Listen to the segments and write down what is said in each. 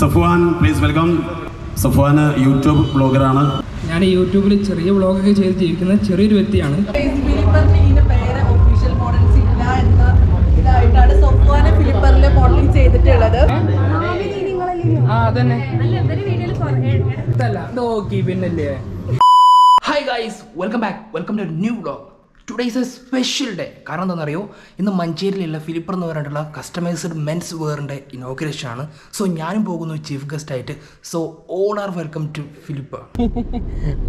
Safwan please welcome Safwan YouTube ബ്ലോഗറാണ്. ഞാൻ യൂട്യൂബിൽ ചെറിയ വ്ളോഗൊക്കെ ചെയ്ത് ജീവിക്കുന്ന ചെറിയൊരു വ്യക്തിയാണ്. ഫിലിപ്പറിന് ഇതിന്റെ പേര് ഒഫീഷ്യൽ മോഡൽസ് ഇല്ല എന്ന ഇതായിട്ടാണ് സൊഫ്വാനെ ഫിലിപ്പറിൽ മോഡലിംഗ് ചെയ്തിട്ടുള്ളത്. ആ അതന്നെ. ഇതല്ല നോക്കി പിന്നല്ലേ? Hi guys welcome back welcome to new vlog today's a special day കാരണം എന്താണെന്നറിയോ? ഇന്ന് മഞ്ചേരിയിലുള്ള ഫിലിപ്പർ എന്ന് പറഞ്ഞിട്ടുള്ള കസ്റ്റമൈസ്ഡ് മെൻസ് വെയറിന്റെ ഇനോഗ്രേഷൻ ആണ്. സോ ഞാനും പോകുന്നു ചീഫ് ഗസ്റ്റ് ആയിട്ട്. So all are welcome to Flipper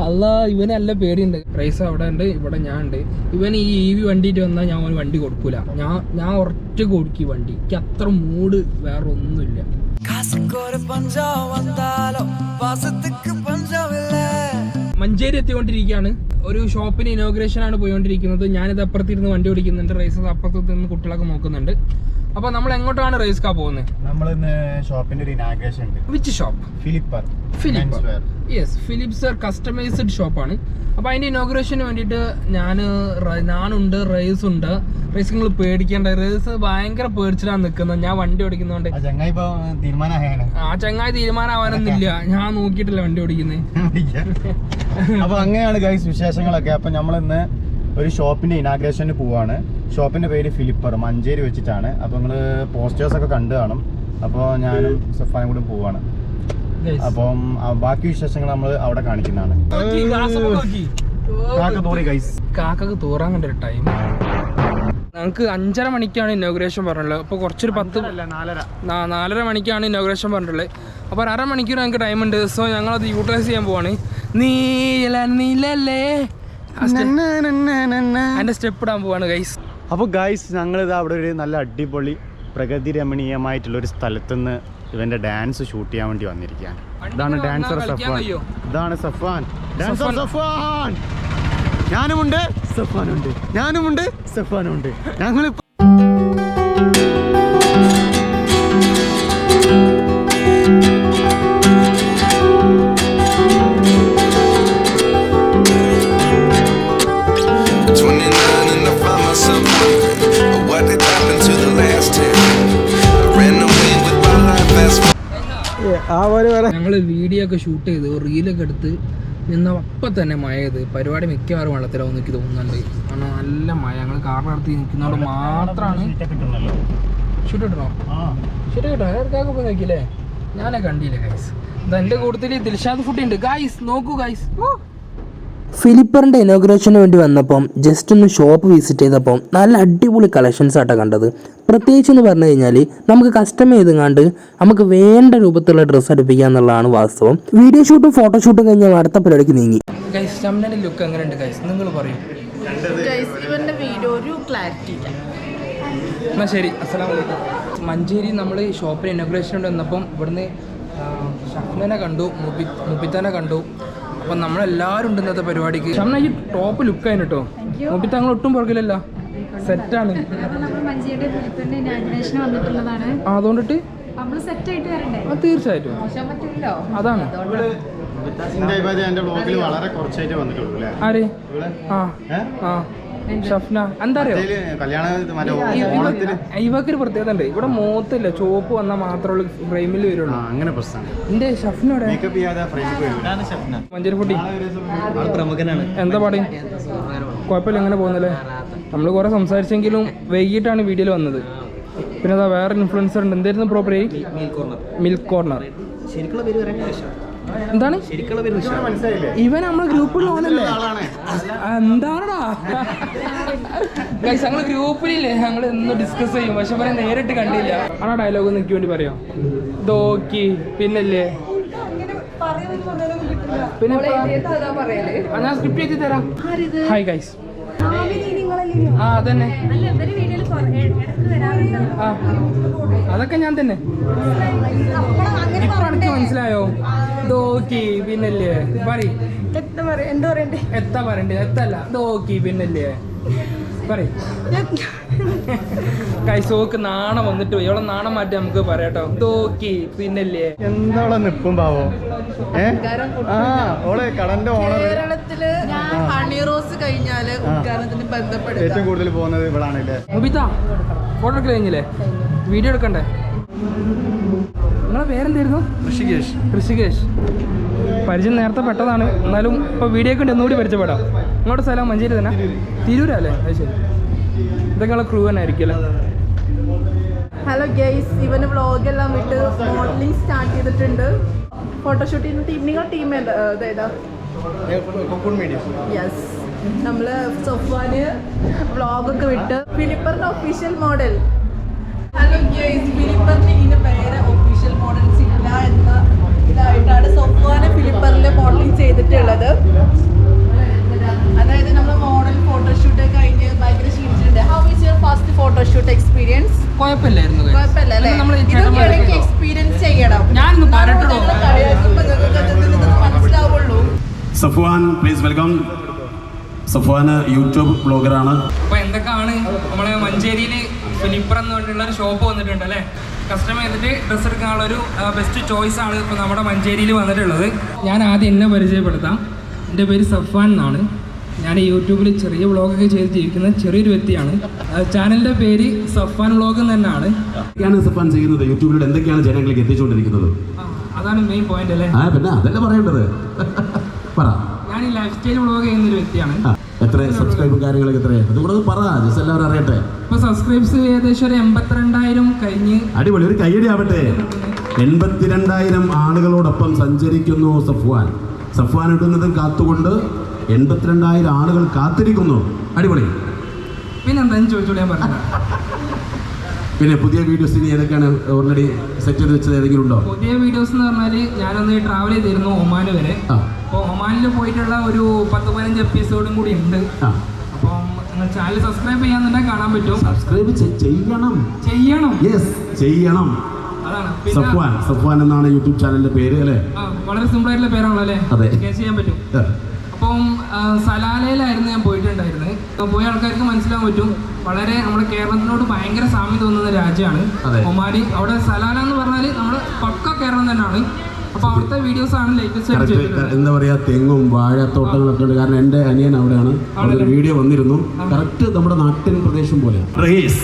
അല്ല ഇവന് നല്ല പേടിയുണ്ട്. പ്രൈസ് അവിടെ ഉണ്ട് ഇവിടെ ഞാൻ ഉണ്ട്. ഇവൻ ഈ ഇ വി വണ്ടിയിട്ട് വന്നാൽ ഞാൻ ഒരു വണ്ടി കൊടുക്കൂല. ഞാൻ ഞാൻ ഒറ്റ കൊടുക്കും വണ്ടി. എനിക്ക് അത്ര മൂഡ് വേറെ ഒന്നുമില്ല. മഞ്ചേരി എത്തിക്കൊണ്ടിരിക്കുകയാണ്. ഒരു ഷോപ്പിന് ഇനോഗ്രേഷൻ ആണ് പോയിക്കൊണ്ടിരിക്കുന്നത്. ഞാനിത് അപ്പുറത്തിരുന്ന് വണ്ടി ഓടിക്കുന്നുണ്ട്. റേസ് അപ്പുറത്ത് നിന്ന് കുട്ടികളൊക്കെ നോക്കുന്നുണ്ട്. അപ്പൊ നമ്മൾ എങ്ങോട്ടാണ് റേസ് കാ പോകുന്നത് നമ്മൾ ഷോപ്പിന്റെ ഒരു ഇനാഗ്രേഷൻ ഉണ്ട്. Which shop Flipper Philip sir customised ഷോപ്പാണ് അപ്പോൾ അതിന്റെ ഇനോഗ്രേഷന് വേണ്ടിട്ട് ഞാൻ ഞാനുണ്ട് റേസ് ഉണ്ട്. റേസ് നിങ്ങൾ പേടിക്കേണ്ട. റേസ് ഭയങ്കര പേടിച്ചിട്ടാണ് നിൽക്കുന്നത് ഞാൻ വണ്ടി ഓടിക്കുന്നോണ്ട്. ആ ചങ്ങായി തീരുമാനമാവാനൊന്നുമില്ല. ഞാൻ നോക്കിയിട്ടില്ല വണ്ടി ഓടിക്കുന്നത് അപ്പൊ അങ്ങനെയാണ് ഗൈസ് വിശേഷങ്ങളൊക്കെ. അപ്പൊ നമ്മൾ ഇന്ന് ഒരു ഷോപ്പിന്റെ ഇനാഗ്രേഷന് പോവാണ്. ഷോപ്പിന്റെ പേര് ഫിലിപ്പർ മഞ്ചേരി വെച്ചിട്ടാണ്. അപ്പൊ നിങ്ങൾ പോസ്റ്റേഴ്സ് ഒക്കെ കണ്ടു കാണും. അപ്പോൾ ഞാനും സഫാനും കൂടി പോവാണ്. അപ്പം ബാക്കി വിശേഷങ്ങൾ നമ്മൾ അവിടെ കാണിക്കുന്നതാണ്. കാക്ക തോറി ഗൈസ് കാക്കക്ക് തോറാൻ കണ്ട ഒരു ടൈം ഞങ്ങൾക്ക് അഞ്ചര മണിക്കാണ് ഇന്നോഗ്രേഷൻ പറഞ്ഞുള്ളത് അപ്പോൾ കുറച്ചൊരു പത്ത് നാലര. മണിക്കാണ് ഇന്നോഗ്രേഷൻ പറഞ്ഞിട്ടുള്ളത്. അപ്പോൾ അര അരമണിക്കൂർ ഞങ്ങൾക്ക് ടൈം ഉണ്ട്. സോ ഞങ്ങളത് യൂട്ടിലൈസ് ചെയ്യാൻ പോവാണ്. നീല നീലല്ലേ? അതിന്റെ സ്റ്റെപ്പ് ഇടാൻ പോവാണ് ഗൈസ് അപ്പോൾ ഗൈസ് ഞങ്ങളിത് അവിടെ ഒരു നല്ല അടിപൊളി പ്രകൃതി രമണീയമായിട്ടുള്ള ഒരു സ്ഥലത്തുനിന്ന് ഇവന്റെ ഡാൻസ് ഷൂട്ട് ചെയ്യാൻ വേണ്ടി വന്നിരിക്കുകയാണ്. ഇതാണ് ഡാൻസർ സഫാൻ. ഇതാണ് സഫാൻ. ഡാൻസർ സഫാൻ. ഞാനുമുണ്ട്. സഫാനുണ്ട്. ഞാനുമുണ്ട്. സഫാനുണ്ട്. ഞങ്ങൾ ആ ഞങ്ങൾ വീഡിയോ ഒക്കെ ഷൂട്ട് ചെയ്ത് റീലൊക്കെ എടുത്ത് നിന്ന അപ്പം തന്നെ മഴ ചെയ്ത് പരിപാടി മിക്കവാറും വെള്ളത്തിലാവും എനിക്ക് തോന്നുന്നുണ്ട്. കാരണം നല്ല മഴ. ഞങ്ങൾ കാറിനടുത്ത് നിൽക്കുന്നതുകൊണ്ട് മാത്രമാണ് ഷൂട്ട് ഇടണോ? ആ. ഷൂട്ട് പോയി നോക്കിയില്ലേ? ഞാനെ കണ്ടില്ല ഗൈസ് ഇതാ എന്റെ കൂട്ടത്തിൽ ദിൽഷാദ് ഫുഡ് ഉണ്ട് ഗൈസ് നോക്കൂ ഗൈസ് ഫിലിപ്പറിന്റെ ഇനോഗ്രേഷന് വേണ്ടി വന്നപ്പം ജസ്റ്റ് ഒന്ന് ഷോപ്പ് വിസിറ്റ് ചെയ്തപ്പം നല്ല അടിപൊളി കളക്ഷൻസ് ആട്ടോ കണ്ടത്. പ്രത്യേകിച്ച് എന്ന് പറഞ്ഞു കഴിഞ്ഞാൽ നമുക്ക് കസ്റ്റം ചെയ്തുകൊണ്ട് നമുക്ക് വേണ്ട രൂപത്തിലുള്ള ഡ്രസ്സ് അടുപ്പിക്കുക എന്നുള്ളതാണ് വാസ്തവം. വീഡിയോ ഷൂട്ടും ഫോട്ടോ ഷൂട്ടും കഴിഞ്ഞാൽ അടുത്ത പരിപാടിക്ക് നീങ്ങി. ലുക്ക് എങ്ങനെയുണ്ട് നിങ്ങൾ പറയും. ഇവന്റെ വീഡിയോ ഒരു ക്ലാരിറ്റി എന്നാൽ ശരി അസ്സാം വലൈക്കും മഞ്ചേരി നമ്മൾ ഷോപ്പിൽ ഇനോഗ്രേഷൻ വന്നപ്പം ഇവിടുന്ന് ഷഫ്നനെ കണ്ടു മുബി മുബിത്തനെ കണ്ടു. അപ്പം നമ്മളെല്ലാരും ഉണ്ട് ഇന്നത്തെ പരിപാടിക്ക്. ഷംന ഈ ടോപ്പ് ലുക്ക് ആയിട്ടോ കേട്ടോ മുബിത്ത ഞങ്ങൾ ഒട്ടും പുറകിലല്ല. സെറ്റാണ് അതുകൊണ്ടിട്ട് നമ്മൾ സെറ്റ് ആയിട്ട് വരണ്ടേ? ആ തീർച്ചയായിട്ടും. അതാണ്. ആര്? ആ. ആ. ഷഫ്ന എന്താ അറിയോ ഇവക്കൊരു പ്രത്യേകത ഉണ്ട്. ഇവിടെ മൂത്തില്ല ചോപ്പ് വന്നാൽ മാത്രമുള്ള ഫ്രെയിമിൽ ആ വരുള്ളൂ. അങ്ങനെ എന്റെ ഷഫ്നോടെ മേക്കപ്പ് ചെയ്യാതെ ഫ്രെയിമിൽ വരും മഞ്ചേരി ഫുഡി എന്താ പാടി? കുഴപ്പമില്ല എങ്ങനെ പോകുന്നല്ലേ? നമ്മൾ കുറെ സംസാരിച്ചെങ്കിലും വൈകിട്ടാണ് വീഡിയോയിൽ വന്നത്. പിന്നെ അതാ വേറെ ഇൻഫ്ലുവൻസർ ഉണ്ട്. എന്തായിരുന്നു പ്രോപ്പർ മിൽക്ക് കോർണർ എന്താണ്? ഇവൻ നമ്മളെ ഗ്രൂപ്പിൽ ആളാണ് എന്താണടാ? ഗൈസ് ഞങ്ങൾ ഗ്രൂപ്പിലില്ലേ? ഞങ്ങൾ ഇന്ന് ഡിസ്കസ് ചെയ്യും. പക്ഷെ പറയാൻ നേരിട്ട് കണ്ടില്ല. ആണോ ഡയലോഗ് നിനക്ക് വേണ്ടി പറയാം? ദോക്കി പിന്നല്ലേ? പിന്നെ ഞാൻ സ്ക്രിപ്റ്റ് ചെയ്ത് തരാം. ഹായ് ഗൈസ് ആ അതന്നെ. ആ അതൊക്കെ ഞാൻ തന്നെ. ഇപ്പൊ എനിക്ക് മനസ്സിലായോ? ദോക്കി പിന്നല്ലേ? പറ എത്താ പറയണ്ടേ? എത്തല്ല. ദോക്കി പിന്നല്ലേ? പറയ്. കൈസോക്ക് നാണം വന്നിട്ട് പോയി. ഇവിടെ നാണം മാറ്റി നമുക്ക് പറയാട്ടോ. ദോക്കി പിന്നല്ലേ? എന്താ നിപ്പും പാവോ? ഏ? ആ ഓളെ കടന്റെ ഓണർ കേരളത്തിൽ ഹണി റോസ് കഴിഞ്ഞാൽ ഉദ്ഘാടനത്തിന് ബന്ധപ്പെടുക. ഏറ്റവും കൂടുതൽ പോകുന്നത് ഇവിടാണല്ലേ? മുബിത ഫോട്ടോ എടുക്കൽ കഴിഞ്ഞില്ലേ? വീഡിയോ എടുക്കണ്ടേ? നിങ്ങളെ പേരെന്തായിരുന്നു? ഋഷികേഷ്. ഋഷികേഷ്. പരിചയം നേരത്തെ പെട്ടതാണ്. എന്നാലും ഇപ്പോൾ വീഡിയോ കണ്ട് ഒന്നുകൂടി പരിചയപ്പെടാം. ഇങ്ങോട്ട് സ്ഥലം മഞ്ചേരി തന്നെ? തിരൂരല്ലേ അത് ശരി. ഇതൊക്കെ നിങ്ങളെ ക്രൂ തന്നെ ആയിരിക്കും അല്ലേ? ഹലോ ഗെയ്സ് ഇവന് വ്ളോഗ് എല്ലാം വിട്ട് മോഡലിംഗ് സ്റ്റാർട്ട് ചെയ്തിട്ടുണ്ട്. ഫോട്ടോഷൂട്ടിന് ടീം നിങ്ങളുടെ ടീം ഏതാ? യെസ് നമ്മൾ സൊഫാന് വ്ളോഗൊക്കെ വിട്ട് ഫിലിപ്പറിന്റെ ഒഫീഷ്യൽ മോഡൽ ഹലോ ഗെയ്സ് ഫിലിപ്പറിന് ഇതിന്റെ പേര് ഒഫീഷ്യൽ മോഡൽസ് ഇല്ല എന്ന ഇതായിട്ടാണ് സൊഫാന് ഫിലിപ്പറിൽ മോഡലിംഗ് ചെയ്തിട്ടുള്ളത്. അതായത് നമ്മൾ മോഡൽ ഫോട്ടോഷൂട്ട് കഴിഞ്ഞ് ഭയങ്കര ക്ഷീണിച്ചിട്ടുണ്ട്. How is your first photoshoot experience കുഴപ്പമില്ലായിരുന്നു. കുഴപ്പമില്ല അല്ലേ? നമ്മൾ ഈ ഇതൊക്കെ ചേട്ടന്മാരൊക്കെ- ഇടയ്ക്ക് എക്സ്പീരിയൻസ് ചെയ്യണം. ഞാനൊന്ന് Safwan please welcome Safwan YouTube ബ്ലോഗറാണ്. അപ്പൊ എന്തൊക്കെയാണ് നമ്മളെ മഞ്ചേരിയിൽ ഫിലിപ്പർ എന്ന് പറഞ്ഞിട്ടുള്ള ഒരു ഷോപ്പ് വന്നിട്ടുണ്ട് അല്ലേ? കസ്റ്റമർ ചെയ്തിട്ട് ഡ്രസ്സ് എടുക്കാനുള്ള ഒരു ബെസ്റ്റ് ചോയ്സ് ആണ് ഇപ്പോൾ നമ്മുടെ മഞ്ചേരിയിൽ വന്നിട്ടുള്ളത്. ഞാൻ ആദ്യം എന്നെ പരിചയപ്പെടുത്താം. എന്റെ പേര് സഫ്വാൻ എന്നാണ്. ഞാൻ യൂട്യൂബിൽ ചെറിയ വ്ളോഗൊക്കെ ചെയ്ത് ജീവിക്കുന്ന ചെറിയൊരു വ്യക്തിയാണ്. ചാനലിന്റെ പേര് സഫ്വാൻ വ്ളോഗ് തന്നെയാണ്. എന്തൊക്കെയാണ് സഫ്വാൻ ചെയ്യുന്നത്? യൂട്യൂബിലൂടെ എന്തൊക്കെയാണ് ജനങ്ങളിലേക്ക് എത്തിച്ചുകൊണ്ടിരിക്കുന്നത്? അതാണ് മെയിൻ പോയിന്റ് അല്ലേ? ആ പിന്നെ അതല്ലേ പറയേണ്ടത്? പറ. ഞാൻ ഈ ലൈഫ് സ്റ്റൈൽ വ്ളോഗ് ചെയ്യുന്ന ഒരു വ്യക്തിയാണ്. എത്ര സബ്സ്ക്രൈബും കാര്യങ്ങളൊക്കെ എത്രയാണ് പറ ജസ്റ്റ് എല്ലാവരും അറിയട്ടെ. സബ്സ്ക്രൈബ്സ് ഏകദേശം ഒരു എൺപത്തിരണ്ടായിരം കഴിഞ്ഞ്. അടിപൊളി ഒരു കയ്യടി ആവട്ടെ. എൺപത്തിരണ്ടായിരം ആളുകളോടൊപ്പം സഞ്ചരിക്കുന്നു സഫ്വാൻ. സഫ്വാൻ ഇടുന്നതും കാത്തുകൊണ്ട് എൺപത്തിരണ്ടായിരം ആളുകൾ കാത്തിരിക്കുന്നു. അടിപൊളി. പിന്നെന്താ ചോദിച്ചോളൂ ഞാൻ പറഞ്ഞത് പിന്നെ പുതിയ വീഡിയോസ് ഇനി ഏതൊക്കെയാണ് ഓൾറെഡി സെറ്റ് ചെയ്ത് വെച്ചത്? ഏതെങ്കിലും ഉണ്ടോ? പുതിയ വീഡിയോസ് എന്ന് പറഞ്ഞാൽ ഞാനൊന്ന് ട്രാവൽ ചെയ്തിരുന്നു ഒമാന് വരെ. അപ്പോൾ ഒമാനിൽ പോയിട്ടുള്ള ഒരു പത്ത് പതിനഞ്ച് എപ്പിസോഡും കൂടി ഉണ്ട്. അപ്പം ചാനൽ സബ്സ്ക്രൈബ് ചെയ്യാന്നുണ്ടെങ്കിൽ കാണാൻ പറ്റും. സബ്സ്ക്രൈബ് ചെയ്യണം. ചെയ്യണം. യെസ് ചെയ്യണം. സഫ്വാൻ. സഫ്വാൻ എന്നാണ് യൂട്യൂബ് ചാനലിന്റെ പേര് അല്ലേ? വളരെ സിമ്പിൾ ആയിട്ടുള്ള പേരാണല്ലോ അല്ലേ? അതെ. ചെയ്യാൻ പറ്റും. അപ്പം സലാലയിലായിരുന്നു ഞാൻ പോയിട്ടുണ്ടായിരുന്നത്. പോയ ആൾക്കാർക്ക് മനസ്സിലാൻ പറ്റും. വളരെ നമ്മുടെ കേരളത്തിനോട് ഭയങ്കര സാമ്യം തോന്നുന്ന രാജ്യമാണ്. അതെ. ഒമാനി അവിടെ സലാല എന്ന് പറഞ്ഞാൽ നമ്മുടെ പക്ക കേരളം തന്നെയാണ്. എന്താ പറയാ തെങ്ങും വാഴത്തോട്ടങ്ങളൊക്കെ ഉണ്ട്. കാരണം എന്റെ അനിയൻ അവിടെയാണ്. അവിടെ ഒരു വീഡിയോ വന്നിരുന്നു. കറക്റ്റ് നമ്മുടെ നാട്ടിൻ പ്രദേശം പോലെ Rayees.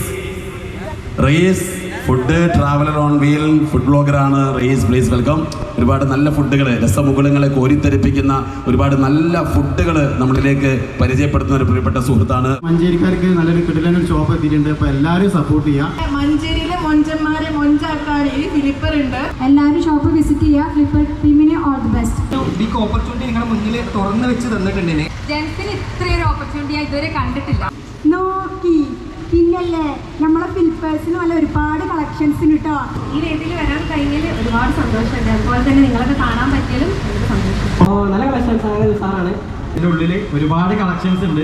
Rayees. Food traveller on wheel food ബ്ലോഗറാണ് Rayees please welcome ഒരുപാട് നല്ല ഫുഡുകൾ രസമുകുളങ്ങളെ കോരിത്തെരിപ്പിക്കുന്ന ഒരുപാട് നല്ല ഫുഡുകൾ നമ്മളിലേക്ക് പരിചയപ്പെടുത്തുന്ന ഒരു പ്രിയപ്പെട്ട സുഹൃത്താണ്. മഞ്ചേരിക്കാർക്ക് നല്ലൊരു കിടിലൻ ഒരു ഷോപ്പ് എത്തിയിട്ടുണ്ട്. അപ്പോൾ എല്ലാവരും സപ്പോർട്ട് ചെയ്യാം. മഞ്ചേരിയിലെ മൊഞ്ചന്മാരെ മൊഞ്ചാക്കാൻ ഈ ഫിലിപ്പർ ഉണ്ട്. എല്ലാവരും ഷോപ്പ് വിസിറ്റ് ചെയ്യുക ഫ്ലിപ്പർ ടീമിന് all the best big opportunity നിങ്ങളുടെ മുന്നിൽ തുറന്നു വെച്ച് തന്നിട്ടുണ്ട് ജെൻസിന് ഇത്രയൊരു ഓപ്പർച്യൂണിറ്റി ഇതുവരെ കണ്ടിട്ടില്ല. നോക്കി. പിന്നല്ലേ നമ്മളെ ഫിൽപ്പേഴ്സിനും അല്ല ഒരുപാട് കളക്ഷൻസിന് കേട്ടോ ഈ രീതിയിൽ വരാൻ കഴിഞ്ഞാൽ ഒരുപാട് സന്തോഷമുണ്ട്. അതുപോലെ തന്നെ നിങ്ങളൊക്കെ കാണാൻ പറ്റിയാലും സന്തോഷം. ഓ നല്ല കളക്ഷൻസ് ആണ് സാറാണ്. ഇതിന്റെ ഉള്ളിൽ ഒരുപാട് കളക്ഷൻസ് ഉണ്ട്.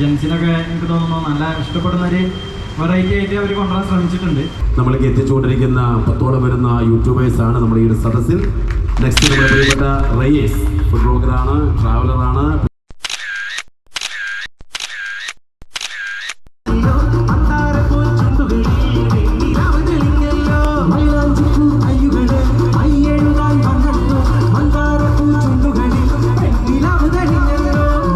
ജെൻസിനൊക്കെ എനിക്ക് തോന്നുന്നു നല്ല ഇഷ്ടപ്പെടുന്ന ഒരു വെറൈറ്റി ആയിട്ട് അവർ കൊണ്ടുവരാൻ ശ്രമിച്ചിട്ടുണ്ട്. നമ്മൾക്ക് എത്തിച്ചുകൊണ്ടിരിക്കുന്ന പത്തോളം വരുന്ന യൂട്യൂബേഴ്സ് ആണ് നമ്മുടെ ഈ ഒരു സദസ്സിൽ. നെക്സ്റ്റ് നമ്മുടെ പ്രിയപ്പെട്ട റയേസ് ഫുഡ് ബ്ലോഗറാണ് ട്രാവലറാണ്